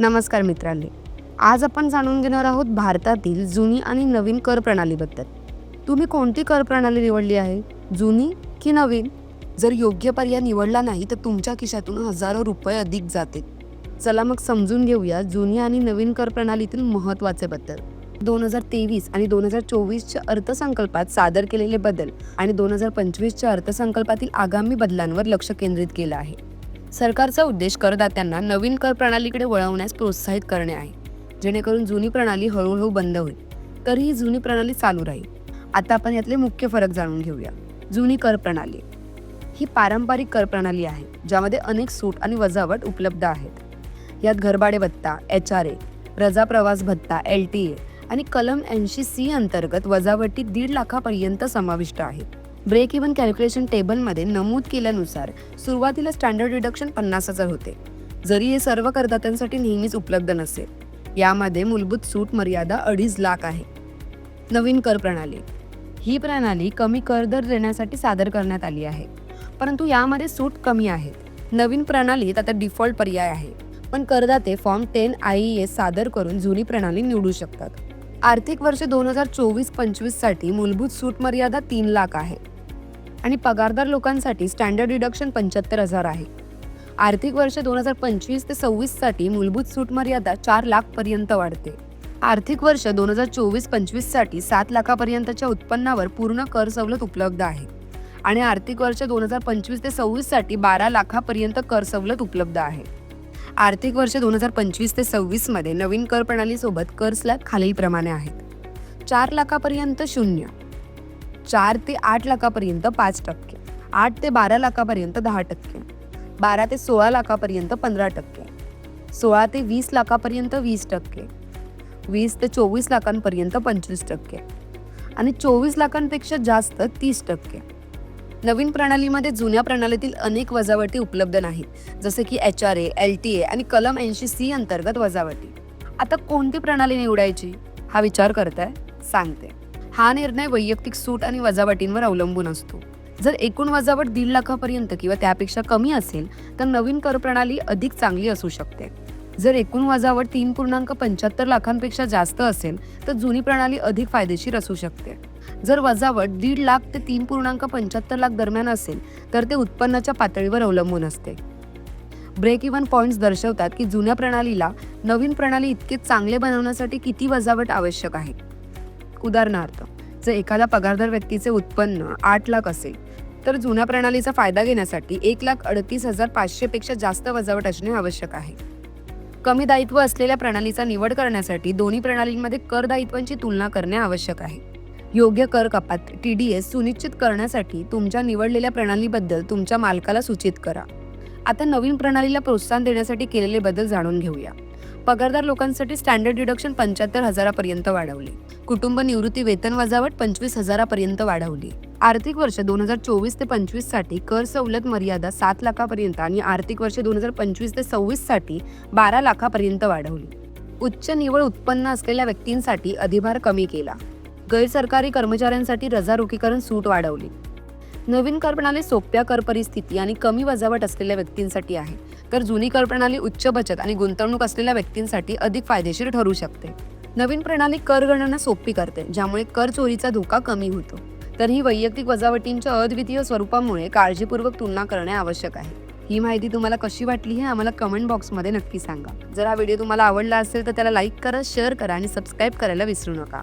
नमस्कार मित्रांनी. आज आपण जाणून घेणार आहोत भारतातील जुनी आणि नवीन कर प्रणालीबद्दल. तुम्ही कोणती कर प्रणाली निवडली आहे? जुनी की नवीन? जर योग्य पर्याय निवडला नाही तर तुमच्या खिशातून हजारो रुपये अधिक जाते चला मग समजून घेऊया जुनी आणि नवीन कर प्रणालीतील महत्त्वाचे बद्दल दोन हजार तेवीस आणि दोन हजार चोवीसच्या अर्थसंकल्पात सादर केलेले बदल आणि दोन हजार पंचवीसच्या अर्थसंकल्पातील आगामी बदलांवर लक्ष केंद्रित केलं आहे. सरकारचा उद्देश करदात्यांना नवीन कर प्रणालीकडे वळवण्यास प्रोत्साहित करणे आहे. जेणेकरून जुनी प्रणाली हळूहळू बंद होईल. तरी ही जुनी प्रणाली चालू राहील. आता आपण यातले मुख्य फरक जाणून घेऊया. जुनी कर प्रणाली. ही पारंपरिक कर प्रणाली आहे ज्यामध्ये अनेक सूट आणि वजावट उपलब्ध आहेत. यात घरभाडे भत्ता एच आर ए रजा प्रवास भत्ता एल टी ए आणि कलम ऐंशी सी अंतर्गत वजावटी दीड लाखापर्यंत समाविष्ट आहेत. ब्रेक इव्हन कॅल्क्युलेशन टेबलमध्ये नमूद केल्यानुसार सुरुवातीला स्टँडर्ड रिडक्शन पन्नास हजार होते. जरी हे सर्व करदात्यांसाठी नेहमीच उपलब्ध नसेल यामध्ये मूलभूत सूट मर्यादा अडीच लाख आहे. नवीन कर प्रणाली. ही प्रणाली कमी कर दर देण्यासाठी सादर करण्यात आली आहे. परंतु यामध्ये सूट कमी आहेत. नवीन प्रणालीत आता डिफॉल्ट पर्याय आहे. पण करदाते फॉर्म टेन आय एस सादर करून जुनी प्रणाली निवडू शकतात. आर्थिक वर्ष दोन हजार चोवीस पंचवीससाठी मूलभूत सूट मर्यादा तीन लाख आहे. आणि पगारदार लोकांसाठी स्टँडर्ड रिडक्शन पंच्याहत्तर हजार आहे. आर्थिक वर्ष दोन हजार पंचवीस ते सव्वीससाठी मूलभूत सूट मर्यादा चार लाखपर्यंत वाढते. आर्थिक वर्ष दोन हजार चोवीस पंचवीससाठी सात लाखापर्यंतच्या उत्पन्नावर पूर्ण कर सवलत उपलब्ध आहे. आणि आर्थिक वर्ष दोन हजार पंचवीस ते सव्वीससाठी बारा लाखापर्यंत कर सवलत उपलब्ध आहे. आर्थिक वर्ष दोन हजार पंचवीस ते सव्वीसमध्ये नवीन कर प्रणालीसोबत कर स्लॅब खालीलप्रमाणे आहेत. चार लाखापर्यंत शून्य. चार ते आठ लाखापर्यंत पाच टक्के. आठ ते बारा लाखापर्यंत दहा टक्के. बारा ते सोळा लाखापर्यंत पंधरा टक्के. सोळा ते वीस लाखापर्यंत वीस टक्के. वीस ते चोवीस लाखांपर्यंत पंचवीस टक्के. आणि चोवीस लाखांपेक्षा जास्त तीस टक्के. नवीन प्रणालीमध्ये जुन्या प्रणालीतील अनेक वजावटी उपलब्ध नाहीत. जसे की H R A L T A आणि कलम ऐंशी सी अंतर्गत वजावटी. आता कोणती प्रणाली निवडायची? हा विचार करताय? सांगते. हा निर्णय वैयक्तिक सूट आणि वजावटींवर अवलंबून असतो. जर एकूण वजावट दीड लाखापर्यंत किंवा त्यापेक्षा कमी असेल तर नवीन कर प्रणाली अधिक चांगली असू शकते. जर एकूण वजावट तीन पूर्णांक पंच्याहत्तर लाखांपेक्षा जास्त असेल तर जुनी प्रणाली अधिक फायदेशीर असू शकते. जर वजावट दीड लाख ते तीन पूर्णांक पंच्याहत्तर लाख दरम्यान असेल तर ते उत्पन्नाच्या पातळीवर अवलंबून असते. ब्रेक इव्हन पॉईंट्स दर्शवतात की जुन्या प्रणालीला नवीन प्रणाली इतके चांगले बनवण्यासाठी किती वजावट आवश्यक आहे. उदाहरणार्थ जर एखादा पगारदार व्यक्तीचे उत्पन्न आठ लाख असेल तर जुन्या प्रणालीचा फायदा घेण्यासाठी एक लाख अडतीस हजार पाचशेपेक्षा जास्त वजावट असणे आवश्यक आहे. कमी दायित्व असलेल्या प्रणालीचा निवड करण्यासाठी दोन्ही प्रणालींमध्ये कर दायित्वांची तुलना करणे आवश्यक आहे. योग्य कर कपात टी डी एस सुनिश्चित करण्यासाठी तुमच्या निवडलेल्या प्रणालीबद्दल तुमच्या मालकाला सूचित करा. आता नवीन प्रणालीला प्रोत्साहन देण्यासाठी केलेले बदल जाणून घेऊया. पगारदार लोकांसाठी स्टँडर्ड डिडक्शन पंच्याहत्तर हजारापर्यंत वाढवले. कुटुंब निवृत्ती वेतन वजावट पंचवीस हजारापर्यंत वाढवली. आर्थिक वर्ष दोन हजार चोवीस ते पंचवीससाठी कर सवलत मर्यादा सात लाखापर्यंत आणि आर्थिक वर्ष दोन हजार पंचवीस ते सव्वीससाठी बारा लाखापर्यंत वाढवली. उच्च निवड उत्पन्न असलेल्या व्यक्तींसाठी अधिभार कमी केला. गैरसरकारी कर्मचाऱ्यांसाठी रजारोखीकरण सूट वाढवली. नवीन कर प्रणाली सोप्या कर परिस्थिती आणि कमी वजावट असलेल्या व्यक्तींसाठी आहे. तर जुनी कर प्रणाली उच्च बचत आणि गुंतवणूक असलेल्या व्यक्तींसाठी अधिक फायदेशीर ठरू शकते. नवीन प्रणाली कर गणना सोपी करते ज्यामुळे कर चोरीचा धोका कमी होतो. तर ही वैयक्तिक वजावटींच्या अद्वितीय स्वरूपामुळे काळजीपूर्वक तुलना करणे आवश्यक आहे. ही माहिती तुम्हाला कशी वाटली हे आम्हाला कमेंट बॉक्समध्ये नक्की सांगा. जर हा व्हिडिओ तुम्हाला आवडला असेल तर त्याला लाईक करा शेअर करा आणि सबस्क्राईब करायला विसरू नका.